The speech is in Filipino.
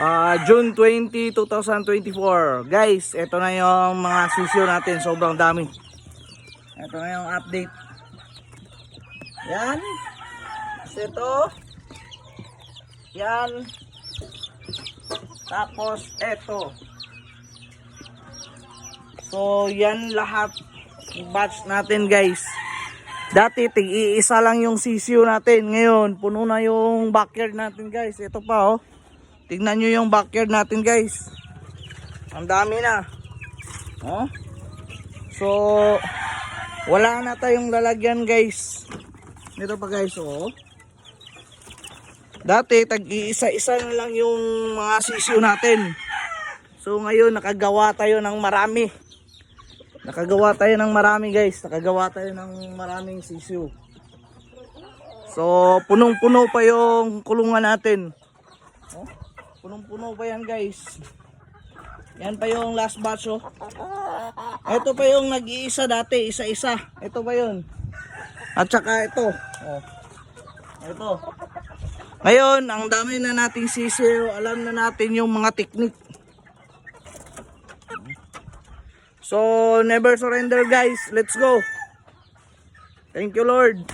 Ah, June 20, 2024. Guys, ito na yung mga sisyo natin. Sobrang dami. Ito na yung update. Yan. Ito. Yan. Tapos ito. So, yan lahat. Batch natin guys. Dati, tig-iisa lang yung sisiyo natin. Ngayon, puno na yung backyard natin guys. Ito pa oh. Tingnan nyo yung backyard natin guys. Ang dami na. Oh. So, wala na tayong lalagyan guys. Dito pa guys oh. Dati, tag-iisa-isa na lang yung mga sisiyo natin. So, ngayon, nakagawa tayo ng marami. Nakagawa tayo ng marami guys. Nakagawa tayo ng maraming sisiyo. So, punong-puno pa yung kulungan natin. Oh, punong-puno pa yan guys. Yan pa yung last batch oh. Ito pa yung nag-iisa dati, isa-isa. Ito pa yun. At saka ito. Oh. Ito. Ngayon, ang dami na nating sisiyo. Alam na natin yung mga technique. So, never surrender guys. Let's go. Thank you Lord.